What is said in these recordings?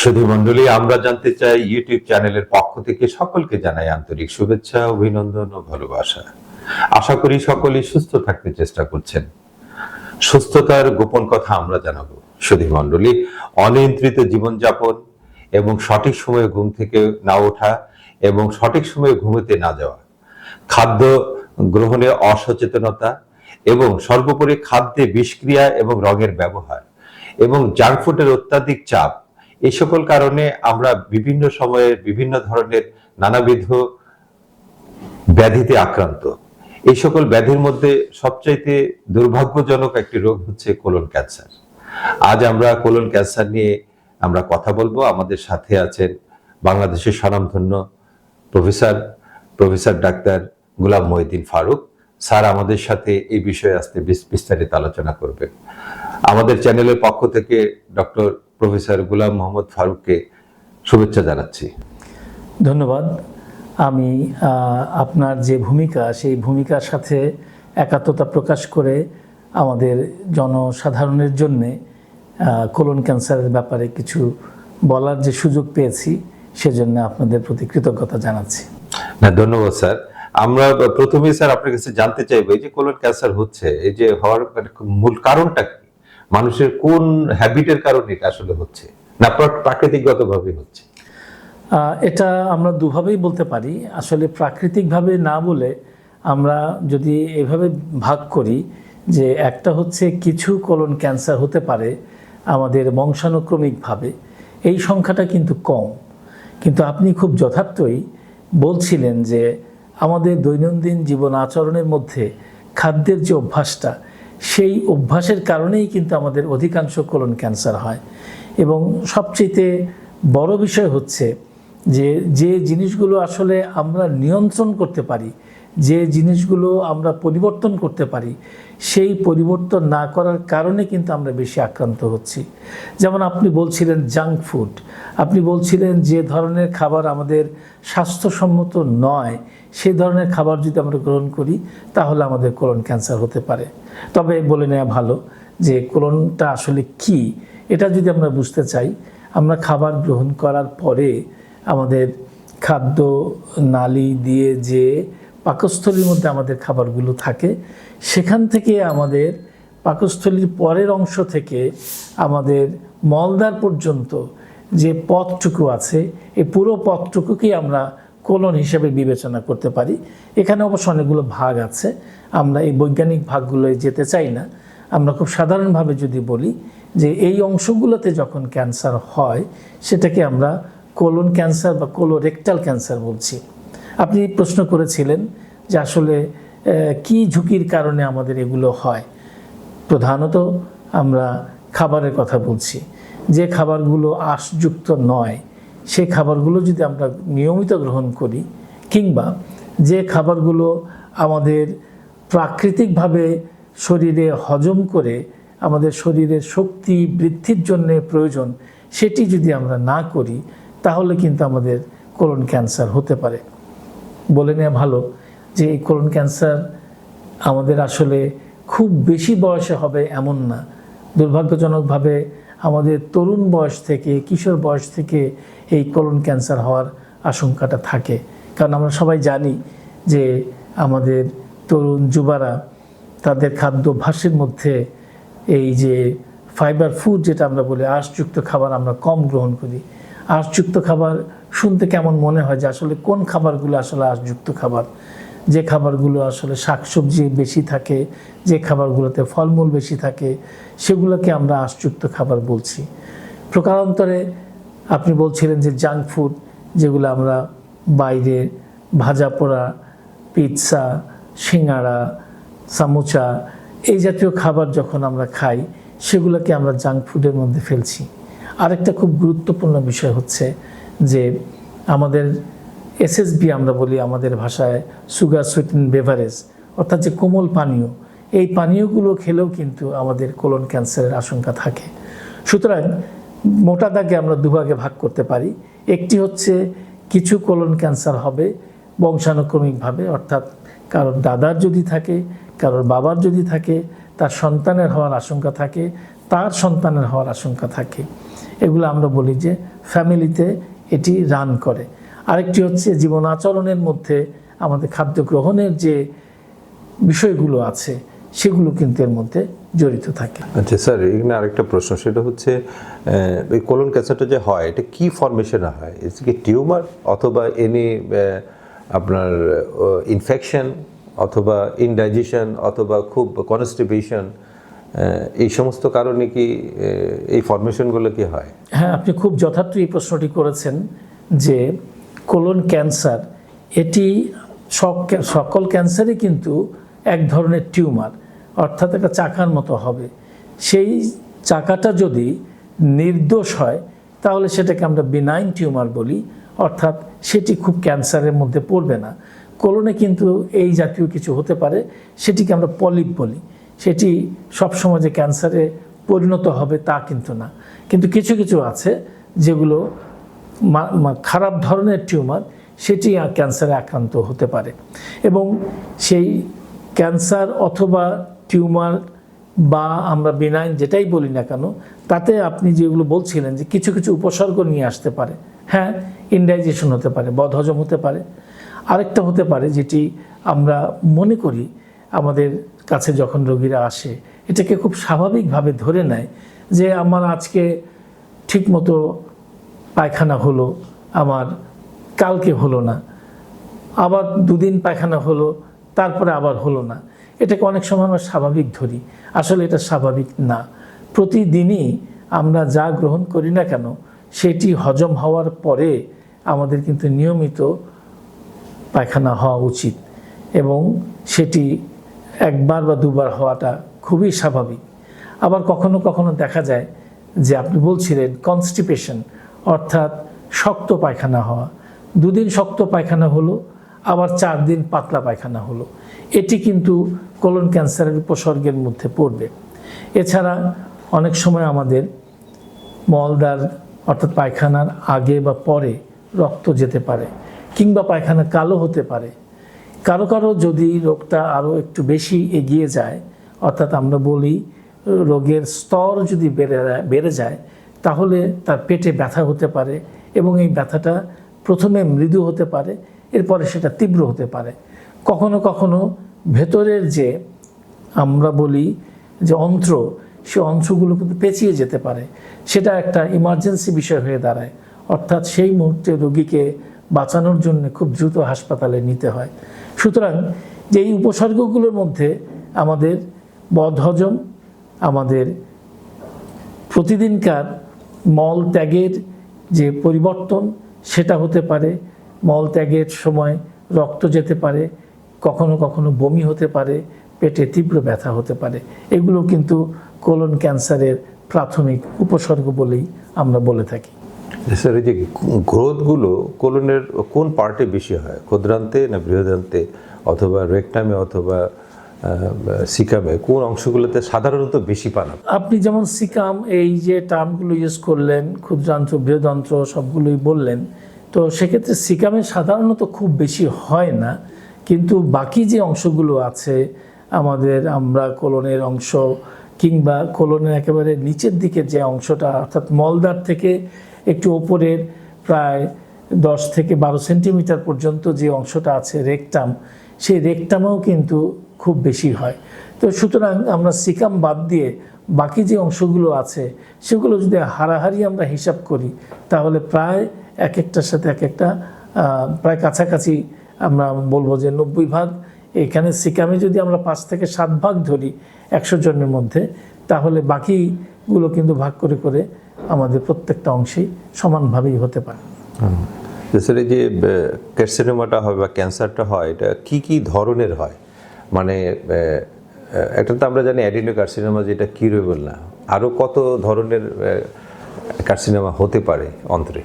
সুধী মন্ডলী আমরা জানতে চাই ইউটিউব চ্যানেলের পক্ষ থেকে সকলকে জানাই আন্তরিক শুভেচ্ছা, অভিনন্দন ও ভালোবাসা। আশা করি সকলেই সুস্থ থাকতে চেষ্টা করছেন। সুস্থতার গোপন কথা আমরা জানাব। সুধী মন্ডলী অনিয়ন্ত্রিত জীবনযাপন এবং সঠিক সময়ে ঘুম থেকে না ওঠা এবং সঠিক সময়ে ঘুমোতে না যাওয়া, খাদ্য গ্রহণে অসচেতনতা এবং সর্বোপরি খাদ্যে বিষক্রিয়া এবং রঙের ব্যবহার এবং জাঙ্ক ফুডের অত্যাধিক চাপ এই সকল কারণে আমরা বিভিন্ন সময়ে বিভিন্ন ধরনের নানাবিধ ব্যাধিতে আক্রান্ত। এই সকল ব্যাধির মধ্যে সবচাইতে দুর্ভাগ্যজনক একটি রোগ হচ্ছে কোলন ক্যান্সার। আজ আমরা কোলন ক্যান্সার নিয়ে আমরা কথা বলব। আমাদের সাথে আছেন বাংলাদেশের স্বনামধন্য professor professor doctor Gulam Mohiddin Faruk. Sir আমাদের সাথে এই বিষয়ে আসতে বিস- বিস্তারিত আলোচনা করবেন। আমাদের চ্যানেলের পক্ষ থেকে ডক্টর প্রফেসর গুলাম মোহাম্মদ ফারুককে শুভেচ্ছা জানাচ্ছি। ধন্যবাদ। আমি আপনার যে ভূমিকা সেই ভূমিকার সাথে একাত্মতা প্রকাশ করে আমাদের জনসাধারণের জন্যে কোলন ক্যান্সারের ব্যাপারে কিছু বলার যে সুযোগ পেয়েছি সেজন্য আপনাদের প্রতি কৃতজ্ঞতা জানাচ্ছি। না ধন্যবাদ স্যার। আমরা প্রথমেই স্যার আপনার কাছে জানতে চাইব এই যে কোলন ক্যান্সার হচ্ছে এই যে হওয়ার মানে মূল কারণটা কি? মানুষের কোন হ্যাবিটের কারণে এটা আসলে হচ্ছে? না প্রাকৃতিকগত ভাবে হচ্ছে? এটা আমরা দুভাবেই বলতে পারি। আসলে প্রাকৃতিকভাবে না বলে আমরা যদি এভাবে ভাগ করি যে একটা হচ্ছে কিছু কলন ক্যান্সার হতে পারে আমাদের বংশানুক্রমিকভাবে, এই সংখ্যাটা কিন্তু কম। কিন্তু আপনি খুব যথার্থই বলছিলেন যে আমাদের দৈনন্দিন জীবন আচরণের মধ্যে খাদ্যের যে অভ্যাসটা সেই অভ্যাসের কারণেই কিন্তু আমাদের অধিকাংশ কোলন ক্যান্সার হয়। এবং সবচেয়ে বড় বিষয় হচ্ছে যে যে জিনিসগুলো আসলে আমরা নিয়ন্ত্রণ করতে পারি, যে জিনিসগুলো আমরা পরিবর্তন করতে পারি সেই পরিবর্তন না করার কারণে কিন্তু আমরা বেশি আক্রান্ত হচ্ছি। যেমন আপনি বলছিলেন জাঙ্ক ফুড আপনি বলছিলেন যে ধরনের খাবার আমাদের স্বাস্থ্যসম্মত নয় সেই ধরনের খাবার যদি আমরা গ্রহণ করি, তাহলে আমাদের কোলন ক্যান্সার হতে পারে। তবে বলে নেওয়া ভালো যে কোলনটা আসলে কি, এটা যদি আমরা বুঝতে চাই, আমরা খাবার গ্রহণ করার পরে আমাদের খাদ্য নালি দিয়ে যে পাকস্থলীর মধ্যে আমাদের খাবারগুলো থাকে সেখান থেকে আমাদের পাকস্থলীর পরের অংশ থেকে আমাদের মলদার পর্যন্ত যে পথটুকু আছে, এই পুরো পথটুকুকেই আমরা কোলন হিসেবে বিবেচনা করতে পারি। এখানে অবশ্য অনেকগুলো ভাগ আছে। আমরা এই বৈজ্ঞানিক ভাগগুলোয় যেতে চাই না। আমরা খুব সাধারণভাবে যদি বলি যে এই অংশগুলোতে যখন ক্যান্সার হয়, সেটাকে আমরা কোলন ক্যান্সার বা কোলোরেক্টাল ক্যান্সার বলছি। আপনি প্রশ্ন করেছিলেন যে আসলে কি ঝুঁকির কারণে আমাদের এগুলো হয়? প্রধানত আমরা খাবারের কথা বলছি। যে খাবারগুলো আঁশযুক্ত নয়, সে খাবারগুলো যদি আমরা নিয়মিত গ্রহণ করি কিংবা যে খাবারগুলো আমাদের প্রাকৃতিকভাবে শরীরে হজম করে আমাদের শরীরের শক্তি বৃদ্ধির জন্য প্রয়োজন, সেটি যদি আমরা না করি, তাহলে কিন্তু আমাদের কোলন ক্যান্সার হতে পারে। বলে নেওয়া ভালো। যে এই কোলন ক্যান্সার আমাদের আসলে খুব বেশি বয়সে হবে এমন না। দুর্ভাগ্যজনকভাবে আমাদের তরুণ বয়স থেকে, কিশোর বয়স থেকে এই কোলন ক্যান্সার হওয়ার আশঙ্কাটা থাকে। কারণ আমরা সবাই জানি যে আমাদের তরুণ যুবারা তাদের খাদ্যাভ্যাসের মধ্যে এই যে ফাইবার ফুড যেটা আমরা বলি, আঁশযুক্ত খাবার আমরা কম গ্রহণ করি। আঁশযুক্ত খাবার শুনতে কেমন মনে হয় যে আসলে কোন খাবারগুলো আসলে আঁশযুক্ত খাবার? যে খাবারগুলো আসলে শাকসবজি বেশি থাকে, যে খাবারগুলোতে ফলমূল বেশি থাকে, সেগুলোকে আমরা আঁশযুক্ত খাবার বলছি। প্রকারান্তরে আপনি বলছিলেন যে জাঙ্ক ফুড যেগুলো আমরা বাইরে ভাজা পোড়া পিৎজা সিঙ্গাড়া, সামোচা, এই জাতীয় খাবার যখন আমরা খাই, সেগুলোকে আমরা জাঙ্ক ফুডের মধ্যে ফেলছি। আরেকটা খুব গুরুত্বপূর্ণ বিষয় হচ্ছে যে আমাদের এসএসবি আমরা বলি আমাদের ভাষায় সুগার সুইটেন বেভারেজ অর্থাৎ যে কোমল পানীয়, এই পানীয়গুলো খেলেও কিন্তু আমাদের কোলন ক্যান্সারের আশঙ্কা থাকে। সুতরাং মোটা দাগে আমরা দুভাগে ভাগ করতে পারি। একটি হচ্ছে কিছু কোলন ক্যান্সার হবে বংশানুক্রমিকভাবে, অর্থাৎ কারোর দাদার যদি থাকে, কারোর বাবার যদি থাকে, তার সন্তানের হওয়ার আশঙ্কা থাকে, তার সন্তানের হওয়ার আশঙ্কা থাকে। এগুলো আমরা বলি যে ফ্যামিলিতে এটি রান করে। আরেকটি হচ্ছে জীবন আচরণের মধ্যে আমাদের খাদ্য গ্রহণের যে বিষয়গুলো আছে সেগুলো কিন্তু এর মধ্যে জড়িত থাকে। আচ্ছা স্যার এখানে আরেকটা প্রশ্ন সেটা হচ্ছে এই কোলন ক্যান্সারটা যে হয় এটা কি ফরমেশনে হয়? এটা কি টিউমার অথবা এনি আপনার ইনফেকশন অথবা ইনডাইজেশন অথবা খুব কনস্টিপেশন এই সমস্ত কারণে কি এই ফরমেশনগুলো কি হয়? হ্যাঁ আপনি খুব যথার্থ এই প্রশ্নটি করেছেন যে কোলন ক্যান্সার এটি সকল ক্যান্সারই কিন্তু এক ধরনের টিউমার অর্থাৎ একটা চাকার মতো হবে। সেই চাকাটা যদি নির্দোষ হয়, তাহলে সেটাকে আমরা বিনাইন টিউমার বলি, অর্থাৎ সেটি খুব ক্যান্সারের মধ্যে পড়বে না। কোলনে কিন্তু এই জাতীয় কিছু হতে পারে, সেটিকে আমরা পলিপ বলি। সেটি সবসময় যে ক্যান্সারে পরিণত হবে তা কিন্তু না। কিন্তু কিছু কিছু আছে যেগুলো খারাপ ধরনের টিউমার, সেটি ক্যান্সারে আক্রান্ত হতে পারে। এবং সেই ক্যান্সার অথবা টিউমার বা আমরা বিনাইন যেটাই বলি না কেন, তাতে আপনি যেগুলো বলছিলেন যে কিছু কিছু উপসর্গ নিয়ে আসতে পারে। হ্যাঁ ইনডাইজেশন হতে পারে, বদহজম হতে পারে। আরেকটা হতে পারে যেটি আমরা মনে করি আমাদের কাছে যখন রোগীরা আসে, এটাকে খুব স্বাভাবিকভাবে ধরে নেয় যে আমার আজকে ঠিকমতো পায়খানা হলো, আমার কালকে হলো না। আবার দুদিন পায়খানা হলো, তারপরে আবার হলো না। এটাকে অনেক সময় আমরা স্বাভাবিক ধরি। আসলে এটা স্বাভাবিক না। প্রতিদিনই আমরা যা গ্রহণ করি না কেন, সেটি হজম হওয়ার পরে আমাদের কিন্তু নিয়মিত পায়খানা হওয়া উচিত এবং সেটি একবার বা দুবার হওয়াটা খুবই স্বাভাবিক। আবার কখনো কখনো দেখা যায় যে আপনি বলছিলেন কনস্টিপেশন অর্থাৎ শক্ত পায়খানা হওয়া। দুদিন শক্ত পায়খানা হলো, আবার চার দিন পাতলা পায়খানা হলো। এটি কিন্তু কোলন ক্যান্সারের উপসর্গের মধ্যে পড়বে। এছাড়া অনেক সময় আমাদের মলদার অর্থাৎ পায়খানার আগে বা পরে রক্ত যেতে পারে, কিংবা পায়খানা কালো হতে পারে। কারও কারও যদি রোগটা আরও একটু বেশি এগিয়ে যায়, অর্থাৎ আমরা বলি রোগের স্তর যদি বেড়ে বেড়ে যায় তাহলে তার পেটে ব্যথা হতে পারে এবং এই ব্যথাটা প্রথমে মৃদু হতে পারে, এরপরে সেটা তীব্র হতে পারে। কখনো কখনো ভেতরের যে আমরা বলি যে অন্ত্র, সে অংশগুলো কিন্তু পেঁচিয়ে যেতে পারে। সেটা একটা ইমার্জেন্সি বিষয় হয়ে দাঁড়ায়। অর্থাৎ সেই মুহূর্তে রোগীকে বাঁচানোর জন্য খুব দ্রুত হাসপাতালে নিতে হয়। সুতরাং যে এই উপসর্গগুলোর মধ্যে আমাদের বদহজম, আমাদের প্রতিদিনকার মল ত্যাগের যে পরিবর্তন, সেটা হতে পারে। মল ত্যাগের সময় রক্ত যেতে পারে, কখনো কখনো বমি হতে পারে, পেটে তীব্র ব্যথা হতে পারে। এগুলো কিন্তু কোলন ক্যান্সারের প্রাথমিক উপসর্গ বলেই আমরা বলে থাকি। স্যার, এই যে গ্রোথগুলো কোলনের কোন পার্টে বেশি হয়? ক্ষুদ্রান্তে না বৃহদান্তে, অথবা রেকটামে অথবা সিকামে, কোন অংশগুলোতে সাধারণত বেশি পান আপনি? যেমন সিকাম, এই যে টার্মগুলো ইউজ করলেন ক্ষুদ্রান্ত্র বৃহদন্ত্র সবগুলোই বললেন, তো সেক্ষেত্রে সিকামে সাধারণত খুব বেশি হয় না, কিন্তু বাকি যে অংশগুলো আছে, আমাদের আমরা কোলনের অংশ কিংবা কোলনের একেবারে নিচের দিকে যে অংশটা, অর্থাৎ মলদার থেকে একটু ওপরের প্রায় দশ থেকে বারো সেন্টিমিটার পর্যন্ত যে অংশটা আছে রেকটাম, সেই রেকটামেও কিন্তু খুব বেশি হয়। তো সুতরাং আমরা সিকাম বাদ দিয়ে বাকি যে অংশগুলো আছে, সেগুলো যদি হারাহারি আমরা হিসাব করি, তাহলে প্রায় এক একটার সাথে এক একটা প্রায় কাছাকাছি আমরা বলব যে নব্বই ভাগ। এখানে সিকামে যদি আমরা পাঁচ থেকে সাত ভাগ ধরি একশো জনের মধ্যে, তাহলে বাকিগুলো কিন্তু ভাগ করে করে আমাদের প্রত্যেকটা অংশেই সমানভাবেই হতে পারে। যে ক্যারসিনোমাটা হয় বা ক্যান্সারটা হয়, এটা কি কি ধরনের হয়? মানে একটা তো আমরা জানি অ্যাডিনো কার্সিনোমা যেটা কিউরেবল না আরও কত ধরনের কার্সিনোমা হতে পারে অন্ত্রে?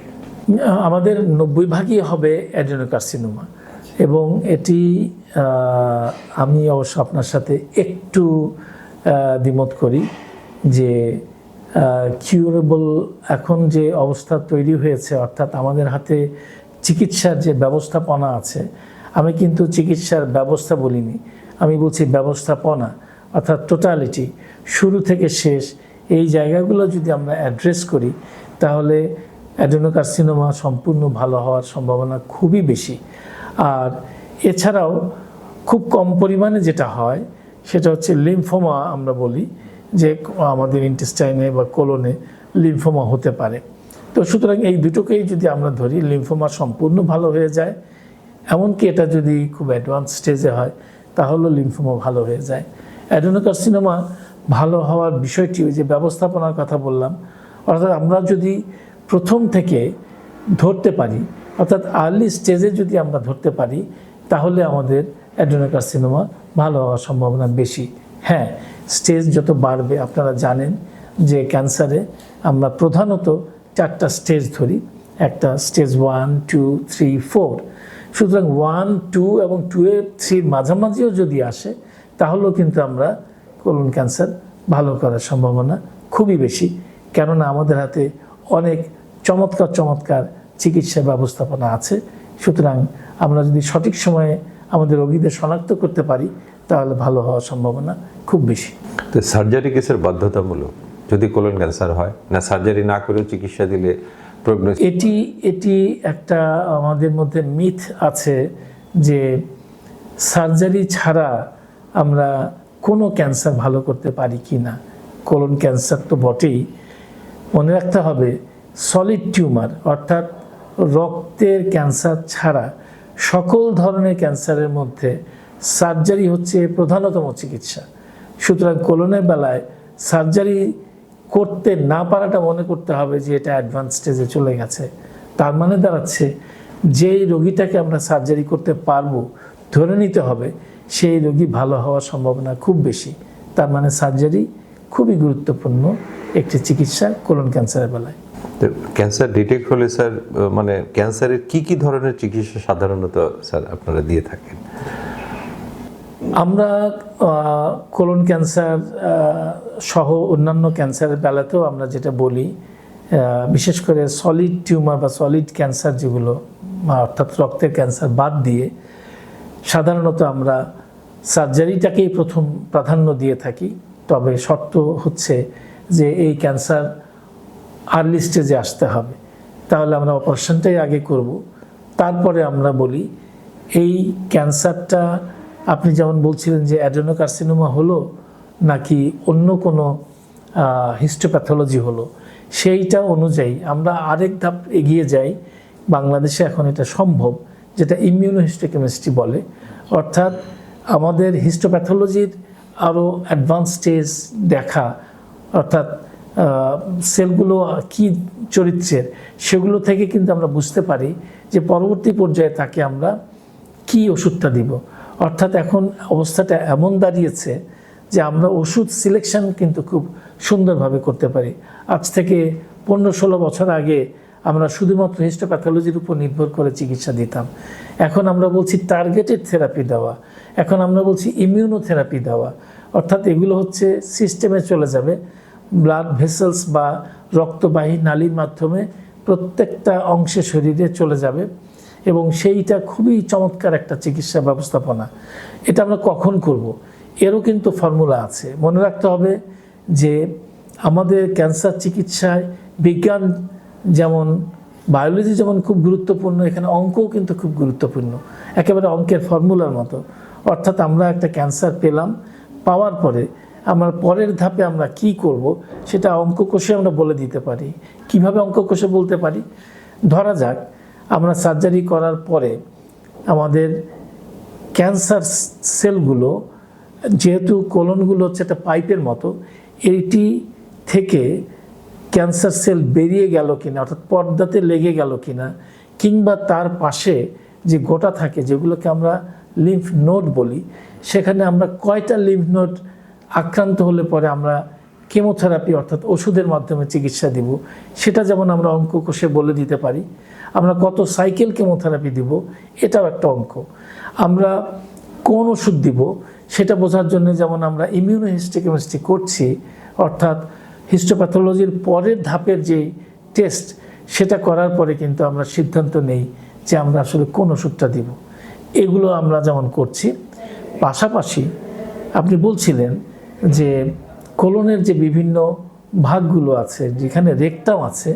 আমাদের নব্বই ভাগই হবে অ্যাডেনোকার্সিনোমা এবং এটি আমি অবশ্য আপনার সাথে একটু দ্বিমত করি যে কিউরেবল এখন যে অবস্থা তৈরি হয়েছে, অর্থাৎ আমাদের হাতে চিকিৎসার যে ব্যবস্থাপনা আছে, আমি কিন্তু চিকিৎসার ব্যবস্থা বলিনি। আমি বলছি ব্যবস্থাপনা, অর্থাৎ টোটালিটি শুরু থেকে শেষ, এই জায়গাগুলো যদি আমরা অ্যাড্রেস করি, তাহলে অ্যাডেনোকার্সিনোমা সম্পূর্ণ ভালো হওয়ার সম্ভাবনা খুবই বেশি। আর এছাড়াও খুব কম পরিমাণে যেটা হয়, সেটা হচ্ছে লিমফোমা আমরা বলি, যে আমাদের ইন্টেস্টাইনে বা কোলনে লিমফোমা হতে পারে। তো সুতরাং এই দুটোকেই যদি আমরা ধরি লিমফোমা সম্পূর্ণ ভালো হয়ে যায়, এমনকি এটা যদি খুব অ্যাডভান্স স্টেজে হয় তাহলেও লিমফোমা ভালো হয়ে যায়। অ্যাডেনোকার্সিনোমা ভালো হওয়ার বিষয়টি ওই যে ব্যবস্থাপনার কথা বললাম। অর্থাৎ আমরা যদি প্রথম থেকে ধরতে পারি, অর্থাৎ আর্লি স্টেজে যদি আমরা ধরতে পারি, তাহলে আমাদের অ্যাডেনোকার্সিনোমা ভালো হওয়ার সম্ভাবনা বেশি। হ্যাঁ স্টেজ যত বাড়বে, আপনারা জানেন যে ক্যান্সারে আমরা প্রধানত চারটা স্টেজ ধরি। একটা stage one two three four সুতরাং ওয়ান টু এবং টু এর থ্রির মাঝামাঝিও যদি আসে, তাহলেও কিন্তু আমরা কোলন ক্যান্সার ভালো করার সম্ভাবনা খুবই বেশি। কেননা আমাদের হাতে অনেক চমৎকার চমৎকার চিকিৎসা ব্যবস্থাপনা আছে। সুতরাং আমরা যদি সঠিক সময়ে আমাদের রোগীদের শনাক্ত করতে পারি, তাহলে ভালো হওয়ার সম্ভাবনা খুব বেশি। তো সার্জারি কেসের বাধ্যতামূলক যদি কোলন ক্যান্সার হয়, না সার্জারি না করেও চিকিৎসা দিলে এটি এটি একটা আমাদের মধ্যে মিথ আছে যে সার্জারি ছাড়া আমরা কোনো ক্যান্সার ভালো করতে পারি কি না। কোলন ক্যান্সার তো বটেই। মনে রাখতে হবে সলিড টিউমার অর্থাৎ রক্তের ক্যান্সার ছাড়া সকল ধরনের ক্যান্সারের মধ্যে সার্জারি হচ্ছে প্রধানতম চিকিৎসা। সুতরাং কোলনের বেলায় সার্জারি করতে না পারাটা মনে করতে হবে যে এটা অ্যাডভান্স স্টেজে চলে গেছে। তার মানে দাঁড়াচ্ছে, যেই রোগীটাকে আমরা সার্জারি করতে পারব, ধরে নিতে হবে সেই রোগী ভালো হওয়ার সম্ভাবনা খুব বেশি। তার মানে সার্জারি খুবই গুরুত্বপূর্ণ একটি চিকিৎসা কোলন ক্যান্সারের বেলায়। ক্যান্সার ডিটেক্ট হলে স্যার মানে ক্যান্সারের কি কি ধরনের চিকিৎসা সাধারণত স্যার আপনারা দিয়ে থাকেন? আমরা কোলন ক্যান্সার সহ অন্যান্য ক্যান্সারের বেলাতেও আমরা যেটা বলি বিশেষ করে সলিড টিউমার বা সলিড ক্যান্সার যেগুলো অর্থাৎ রক্তের ক্যান্সার বাদ দিয়ে, সাধারণত আমরা সার্জারিটাকেই প্রথম প্রাধান্য দিয়ে থাকি। তবে শর্ত হচ্ছে যে এই ক্যান্সার আর্লি স্টেজে আসতে হবে। তাহলে আমরা অপারেশনটাই আগে করব। তারপরে আমরা বলি, এই ক্যান্সারটা আপনি যেমন বলছিলেন যে অ্যাডেনোকার্সিনোমা হলো নাকি অন্য কোনো হিস্টোপ্যাথোলজি হলো, সেইটা অনুযায়ী আমরা আরেক ধাপ এগিয়ে যাই। বাংলাদেশে এখন এটা সম্ভব, যেটা ইমিউনোহিস্টোকেমিস্ট্রি বলে। অর্থাৎ আমাদের হিস্টোপ্যাথোলজির আরও অ্যাডভান্স স্টেজ দেখা, অর্থাৎ সেলগুলো কি চরিত্রের, সেগুলো থেকে কিন্তু আমরা বুঝতে পারি যে পরবর্তী পর্যায়ে তাকে আমরা কি ওষুধটা দিব। অর্থাৎ এখন অবস্থাটা এমন দাঁড়িয়েছে যে আমরা ওষুধ সিলেকশন কিন্তু খুব সুন্দরভাবে করতে পারি। আজ থেকে পনেরো ষোলো বছর আগে আমরা শুধুমাত্র হিস্টোপ্যাথোলজির উপর নির্ভর করে চিকিৎসা দিতাম। এখন আমরা বলছি টার্গেটেড থেরাপি দেওয়া। এখন আমরা বলছি ইমিউনোথেরাপি দেওয়া। অর্থাৎ এগুলো হচ্ছে সিস্টেমে চলে যাবে। ব্লাড ভেসেলস বা রক্তবাহী নালীর মাধ্যমে প্রত্যেকটা অংশে শরীরে চলে যাবে। এবং সেইটা খুবই চমৎকার একটা চিকিৎসা ব্যবস্থাপনা। এটা আমরা কখন করব? এরও কিন্তু ফর্মুলা আছে। মনে রাখতে হবে যে আমাদের ক্যান্সার চিকিৎসায় বিজ্ঞান যেমন, বায়োলজি যেমন খুব গুরুত্বপূর্ণ, এখানে অঙ্কও কিন্তু খুব গুরুত্বপূর্ণ। একেবারে অঙ্কের ফর্মুলার মতো। অর্থাৎ আমরা একটা ক্যান্সার পেলাম, পাওয়ার পরে আমরা পরের ধাপে আমরা কি করব সেটা অঙ্ক কোষে আমরা বলে দিতে পারি। কীভাবে অঙ্ক কোষে বলতে পারি? ধরা যাক আমরা সার্জারি করার পরে আমাদের ক্যান্সার সেলগুলো যেহেতু কোলনগুলো হচ্ছে একটা পাইপের মতো, এইটি থেকে ক্যান্সার সেল বেরিয়ে গেল কিনা, অর্থাৎ পর্দাতে লেগে গেল কিনা, কিংবা তার পাশে যে গোটা থাকে, যেগুলোকে আমরা লিম্ফ নোড বলি, সেখানে আমরা কয়টা লিম্ফ নোড আক্রান্ত হলে পরে আমরা কেমোথেরাপি অর্থাৎ ওষুধের মাধ্যমে চিকিৎসা দিব, সেটা যেমন আমরা অঙ্ক কোষে বলে দিতে পারি। আমরা কত সাইকেল কেমোথেরাপি দিব, এটাও একটা অঙ্ক। আমরা কোন ওষুধ দিব, সেটা বোঝার জন্য যেমন আমরা ইমিউনোহিস্টোকেমিস্ট্রি করছি, অর্থাৎ হিস্টোপ্যাথোলজির পরের ধাপের যে টেস্ট সেটা করার পরে কিন্তু আমরা সিদ্ধান্ত নেই যে আমরা আসলে কোন ওষুধটা দিব। এগুলো আমরা যেমন করছি, পাশাপাশি আপনি বলছিলেন যে কোলনের যে বিভিন্ন ভাগগুলো আছে, যেখানে রেকটাম আছে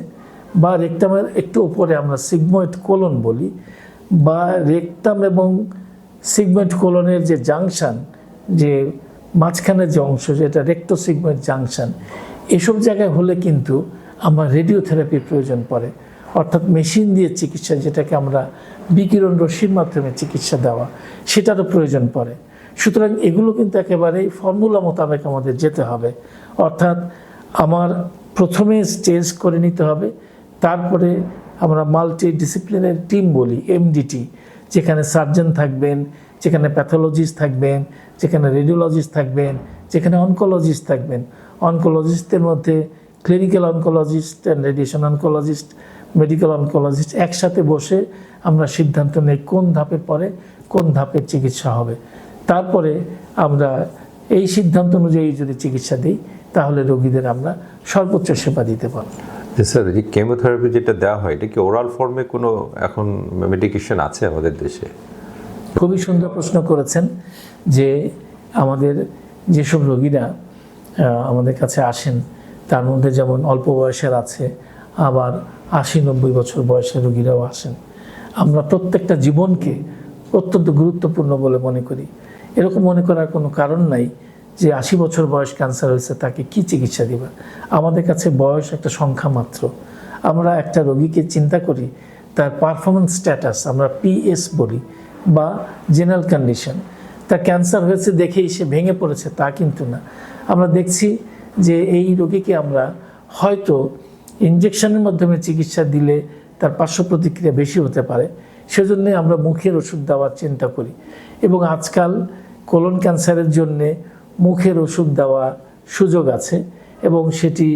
বা রেকটামের একটু উপরে আমরা সিগময়েড কোলন বলি, বা রেকটাম এবং সিগমেন্ট কোলনের যে জাংশন, যে মাঝখানের যে অংশ, যেটা রেক্টো সিগমেন্ট জাংশন, এসব জায়গায় হলে কিন্তু আমার রেডিওথেরাপির প্রয়োজন পড়ে। অর্থাৎ মেশিন দিয়ে চিকিৎসা, যেটাকে আমরা বিকিরণ রশ্মির মাধ্যমে চিকিৎসা দেওয়া, সেটারও প্রয়োজন পড়ে। সুতরাং এগুলো কিন্তু একেবারেই ফর্মুলা মোতাবেক আমাদের যেতে হবে। অর্থাৎ আমার প্রথমে স্টেজ করে নিতে হবে তারপরে আমরা মাল্টি ডিসিপ্লিনের টিম বলি এমডিটি যেখানে সার্জন থাকবেন, যেখানে প্যাথোলজিস্ট থাকবেন, যেখানে রেডিওলজিস্ট থাকবেন, যেখানে অনকোলজিস্ট থাকবেন। অনকোলজিস্টের মধ্যে clinical oncologist and radiation oncologist medical oncologist একসাথে বসে আমরা সিদ্ধান্ত নেই কোন ধাপে পরে কোন ধাপের চিকিৎসা হবে। তারপরে আমরা এই সিদ্ধান্ত অনুযায়ী যদি চিকিৎসা দিই, তাহলে রোগীদের আমরা সর্বোচ্চ সেবা দিতে পারব। স্যার এই কেমোথেরাপি যেটা দেওয়া হয়, এটা কি ওরাল ফর্মে কোনো এখন মেডিকেশন আছে আমাদের দেশে? খুবই সুন্দর প্রশ্ন করেছেন যে আমাদের যেসব রোগীরা আমাদের কাছে আসেন, তার মধ্যে যেমন অল্প বয়সের আছে, আবার আশি নব্বই বছর বয়সের রোগীরাও আসেন। আমরা প্রত্যেকটা জীবনকে অত্যন্ত গুরুত্বপূর্ণ বলে মনে করি। এরকম মনে করার কোনো কারণ নাই যে আশি বছর বয়স ক্যান্সার হয়েছে, তাকে কি চিকিৎসা দিবা? আমাদের কাছে বয়স একটা সংখ্যা মাত্র। আমরা একটা রোগীকে চিন্তা করি, তার পারফরমেন্স স্ট্যাটাস আমরা পিএস বলি, বা জেনারেল কন্ডিশন তার ক্যান্সার হয়েছে দেখেই সে ভেঙে পড়েছে, তা কিন্তু না। আমরা দেখছি যে এই রোগীকে আমরা হয়তো ইনজেকশনের মাধ্যমে চিকিৎসা দিলে তার পার্শ্ব প্রতিক্রিয়া বেশি হতে পারে। সেজন্যে আমরা মুখের ওষুধ দেওয়ার চিন্তা করি। এবং আজকাল কোলন ক্যান্সারের জন্যে মুখের ওষুধ দেওয়া সুযোগ আছে এবং সেটি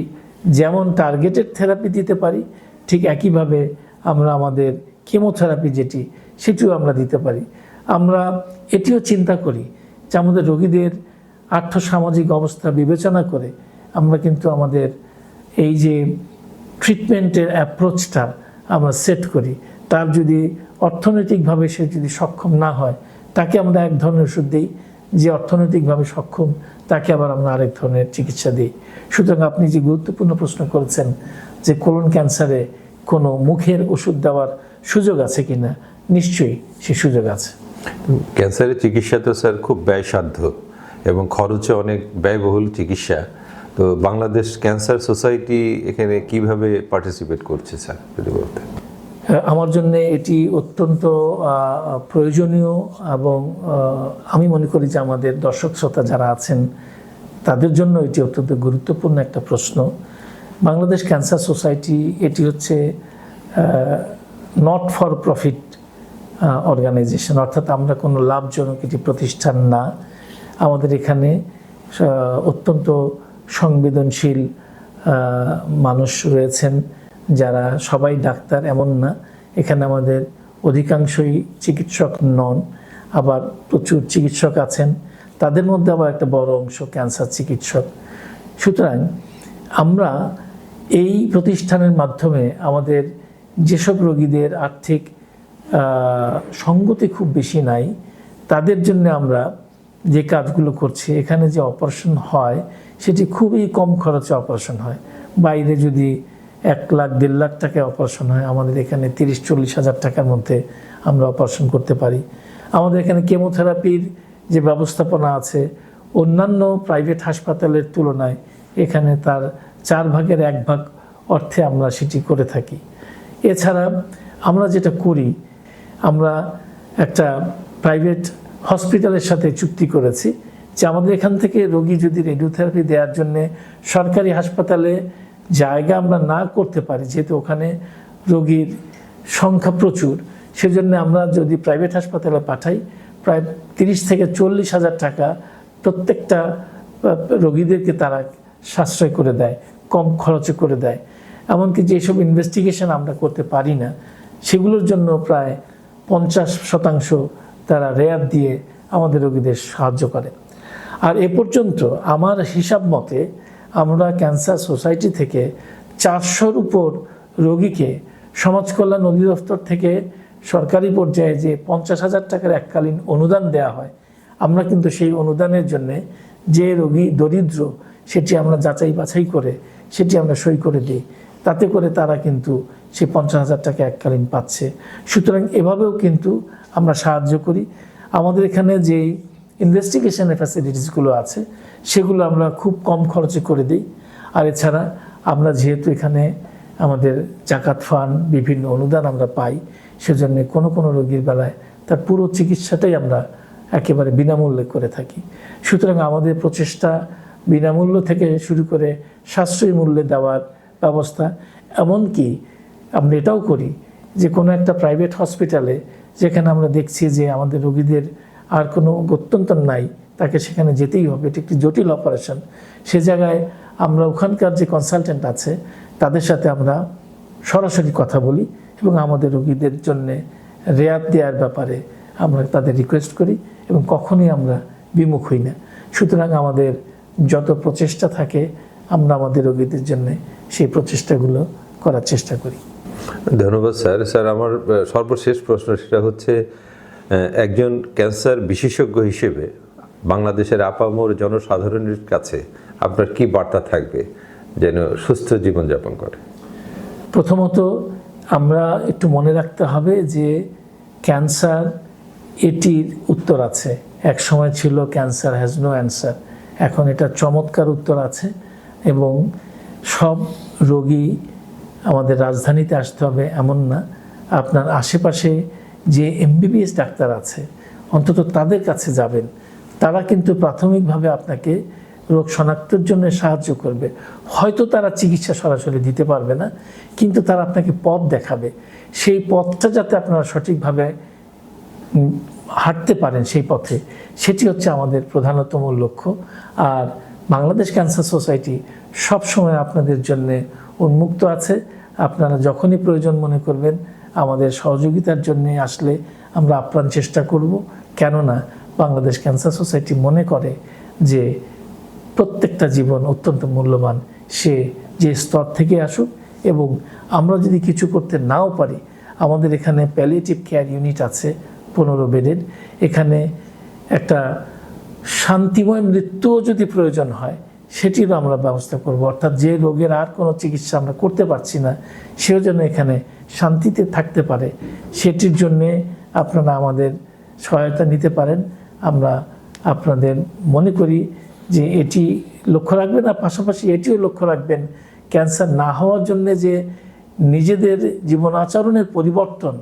যেমন টার্গেটেড থেরাপি দিতে পারি, ঠিক একইভাবে আমরা আমাদের কেমোথেরাপি যেটি, সেটিও আমরা দিতে পারি। আমরা এটিও চিন্তা করি যে আমাদের রোগীদের আর্থসামাজিক অবস্থা বিবেচনা করে আমরা কিন্তু আমাদের এই যে ট্রিটমেন্টের অ্যাপ্রোচটা আমরা সেট করি। তার যদি অর্থনৈতিকভাবে সে যদি সক্ষম না হয়, তাকে আমরা এক ধরনের ওষুধ দিই। যে অর্থনৈতিকভাবে সক্ষম, তাকে আবার আমরা আরেক ধরনের চিকিৎসা দিই। সুতরাং আপনি যে গুরুত্বপূর্ণ প্রশ্ন করেছেন যে কোলন ক্যান্সারে কোনো মুখের ওষুধ দেওয়ার সুযোগ আছে কি না নিশ্চয়ই সে সুযোগ আছে। ক্যান্সারের চিকিৎসা তো স্যার খুব ব্যয়সাধ্য এবং খরচে অনেক ব্যয়বহুল চিকিৎসা। তো বাংলাদেশ ক্যান্সার সোসাইটি এখানে কীভাবে পার্টিসিপেট করছে স্যার, যদি বলতেন? আমার জন্য এটি অত্যন্ত প্রয়োজনীয় এবং আমি মনে করি যে আমাদের দর্শক শ্রোতা যারা আছেন, তাদের জন্য এটি অত্যন্ত গুরুত্বপূর্ণ একটা প্রশ্ন। বাংলাদেশ ক্যান্সার সোসাইটি, এটি হচ্ছে নট ফর প্রফিট অর্গানাইজেশন অর্থাৎ আমরা কোনো লাভজনক এটি প্রতিষ্ঠান না। আমাদের এখানে অত্যন্ত সংবেদনশীল মানুষ রয়েছেন। যারা সবাই ডাক্তার এমন না, এখানে আমাদের অধিকাংশই চিকিৎসক নন, আবার প্রচুর চিকিৎসক আছেন, তাদের মধ্যে আবার একটা বড় অংশ ক্যান্সার চিকিৎসক। সুতরাং আমরা এই প্রতিষ্ঠানের মাধ্যমে আমাদের যেসব রোগীদের আর্থিক সঙ্গতি খুব বেশি নাই, তাদের জন্য আমরা যে কাজগুলো করছি, এখানে যে অপারেশন হয়, সেটি খুবই কম খরচে অপারেশন হয়। বাইরে যদি এক লাখ, দেড় লাখ টাকায় অপারেশন হয়। আমাদের এখানে তিরিশ, চল্লিশ হাজার টাকার মধ্যে আমরা অপারেশন করতে পারি। আমাদের এখানে কেমোথেরাপির যে ব্যবস্থাপনা আছে, অন্যান্য প্রাইভেট হাসপাতালের তুলনায় এখানে তার চার ভাগের এক ভাগ অর্থে আমরা সেটি করে থাকি। এছাড়া আমরা যেটা করি, আমরা একটা প্রাইভেট হসপিটালের সাথে চুক্তি করেছি যে আমাদের এখান থেকে রোগী যদি রেডিওথেরাপি দেওয়ার জন্য সরকারি হাসপাতালে জায়গা আমরা না করতে পারি, যেহেতু ওখানে রোগীর সংখ্যা প্রচুর, সেজন্য আমরা যদি প্রাইভেট হাসপাতালে পাঠাই, প্রায় তিরিশ থেকে চল্লিশ হাজার টাকা প্রত্যেকটা রোগীদেরকে তারা সাশ্রয় করে দেয়, কম খরচে করে দেয়। এমনকি যেসব ইনভেস্টিগেশন আমরা করতে পারি না, সেগুলোর জন্য প্রায় পঞ্চাশ শতাংশ তারা রেয়ার দিয়ে আমাদের রোগীদের সাহায্য করে। আর এ পর্যন্ত আমার হিসাব মতে আমরা ক্যান্সার সোসাইটি থেকে চারশোর উপর রোগীকে সমাজ কল্যাণ অধিদপ্তর থেকে সরকারি পর্যায়ে যে পঞ্চাশ হাজার টাকার এককালীন অনুদান দেওয়া হয়, আমরা কিন্তু সেই অনুদানের জন্যে যে রোগী দরিদ্র সেটি আমরা যাচাই বাছাই করে সেটি আমরা সই করে দিই। তাতে করে তারা কিন্তু সেই পঞ্চাশ হাজার টাকা এককালীন পাচ্ছে। সুতরাং এভাবেও কিন্তু আমরা সাহায্য করি। আমাদের এখানে যেই ইনভেস্টিগেশনের ফ্যাসিলিটিসগুলো আছে সেগুলো আমরা খুব কম খরচে করে দিই। আর এছাড়া আমরা যেহেতু এখানে আমাদের জাকাত ফান্ড, বিভিন্ন অনুদান আমরা পাই, সেজন্য কোনো কোনো রোগীর বেলায় তার পুরো চিকিৎসাটাই আমরা একেবারে বিনামূল্যে করে থাকি। সুতরাং আমাদের প্রচেষ্টা বিনামূল্য থেকে শুরু করে সাশ্রয়ী মূল্যে দেওয়ার ব্যবস্থা। এমনকি আমরা এটাও করি যে কোনো একটা প্রাইভেট হসপিটালে যেখানে আমরা দেখছি যে আমাদের রোগীদের আর কোনো গত্যন্তর নাই তাকে সেখানে যেতেই হবে। এটি একটি জটিল অপারেশন সে জায়গায় আমরা ওখানকার যে কনসালটেন্ট আছে, তাদের সাথে আমরা সরাসরি কথা বলি এবং আমাদের রোগীদের জন্যে রেয়াত দেওয়ার ব্যাপারে আমরা তাদের রিকোয়েস্ট করি এবং কখনই আমরা বিমুখ হই না। সুতরাং আমাদের যত প্রচেষ্টা থাকে, আমরা আমাদের রোগীদের জন্য সেই প্রচেষ্টাগুলো করার চেষ্টা করি। ধন্যবাদ স্যার। স্যার, আমার সর্বশেষ প্রশ্ন সেটা হচ্ছে একজন ক্যান্সার বিশেষজ্ঞ হিসেবে বাংলাদেশের আপামর জনসাধারণের কাছে আপনার কি বার্তা থাকবে যেন সুস্থ জীবনযাপন করে? প্রথমত আমরা একটু মনে রাখতে হবে যে ক্যান্সার এটির উত্তর আছে। এক সময় ছিল ক্যান্সার হ্যাজ নো অ্যান্সার এখন এটা চমৎকার উত্তর আছে এবং সব রোগী আমাদের রাজধানীতে আসতে হবে এমন না। আপনার আশেপাশে যে এমবিবিএস ডাক্তার আছে, অন্তত তাদের কাছে যাবেন। তারা কিন্তু প্রাথমিকভাবে আপনাকে রোগ শনাক্তের জন্য সাহায্য করবে। হয়তো তারা চিকিৎসা সরাসরি দিতে পারবে না, কিন্তু তারা আপনাকে পথ দেখাবে। সেই পথটা যাতে আপনারা সঠিকভাবে হাঁটতে পারেন সেই পথে, সেটি হচ্ছে আমাদের প্রধানতম লক্ষ্য। আর বাংলাদেশ ক্যান্সার সোসাইটি সবসময় আপনাদের জন্যে উন্মুক্ত আছে। আপনারা যখনই প্রয়োজন মনে করবেন, আমাদের সহযোগিতার জন্যে আসলে আমরা আপ্রাণ চেষ্টা করব। কেননা বাংলাদেশ ক্যান্সার সোসাইটি মনে করে যে প্রত্যেকটা জীবন অত্যন্ত মূল্যবান। সে যে স্তর থেকে আসুক এবং আমরা যদি কিছু করতে নাও পারি, আমাদের এখানে প্যালিয়েটিভ কেয়ার ইউনিট আছে, পনেরো বেডের। এখানে একটা শান্তিময় মৃত্যুও যদি প্রয়োজন হয়, সেটিরও আমরা ব্যবস্থা করব। অর্থাৎ যে রোগের আর কোনো চিকিৎসা আমরা করতে পারছি না, সেও যেন এখানে শান্তিতে থাকতে পারে। সেটির জন্যে আপনারা আমাদের সহায়তা নিতে পারেন। আমরা আপনাদের মনে করি যে এটি লক্ষ্য রাখবেন আর পাশাপাশি এটিও লক্ষ্য রাখবেন, ক্যান্সার না হওয়ার জন্য যে নিজেদের জীবন আচরণের পরিবর্তন,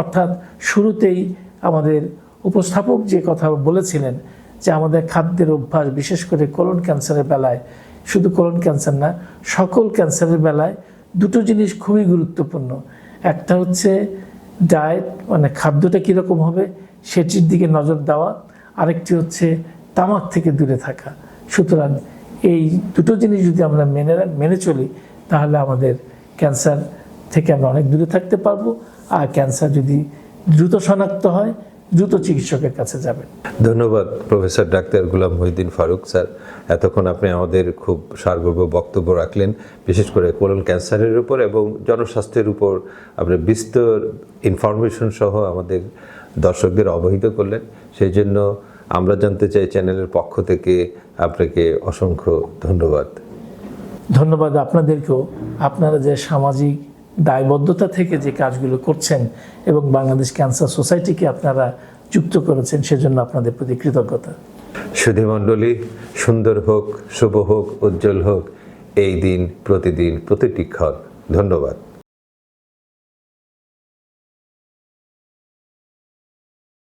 অর্থাৎ শুরুতেই আমাদের উপস্থাপক যে কথা বলেছিলেন যে আমাদের খাদ্যের অভ্যাস, বিশেষ করে কোলন ক্যান্সারের বেলায়, শুধু কোলন ক্যান্সার না, সকল ক্যান্সারের বেলায় দুটো জিনিস খুবই গুরুত্বপূর্ণ। একটা হচ্ছে ডায়েট মানে খাদ্যটা কীরকম হবে, সেটির দিকে নজর দেওয়া আরেকটি হচ্ছে তামাক থেকে দূরে থাকা। সুতরাং এই দুটো জিনিস যদি আমরা মেনে মেনে চলি, তাহলে আমাদের ক্যান্সার থেকে আমরা অনেক দূরে থাকতে পারব। আর ক্যান্সার যদি দ্রুত শনাক্ত হয়, দ্রুত চিকিৎসকের কাছে যাবেন ধন্যবাদ, professor doctor Gulam Mohiuddin Faruk sir. এতক্ষণ আপনি আমাদের খুব সারগর্ভ বক্তব্য রাখলেন, বিশেষ করে কোলন ক্যান্সারের উপর এবং জনস্বাস্থ্যের উপর। আপনি বিস্তর ইনফরমেশন সহ আমাদের দর্শকদের অবহিত করলেন। সেই জন্য আমরা জানতে চাই চ্যানেলের পক্ষ থেকে আপনাকে অসংখ্য ধন্যবাদ। ধন্যবাদ আপনাদেরকেও। আপনারা যে সামাজিক দায়বদ্ধতা থেকে যে কাজগুলো করছেন এবং বাংলাদেশ ক্যান্সার সোসাইটিকে আপনারা যুক্ত করেছেন সেজন্য আপনাদের প্রতি কৃতজ্ঞতা। সুধীমণ্ডলী সুন্দর হোক শুভ হোক উজ্জ্বল হোক এই দিন প্রতিদিন প্রতিটি ক্ষণ। ধন্যবাদ।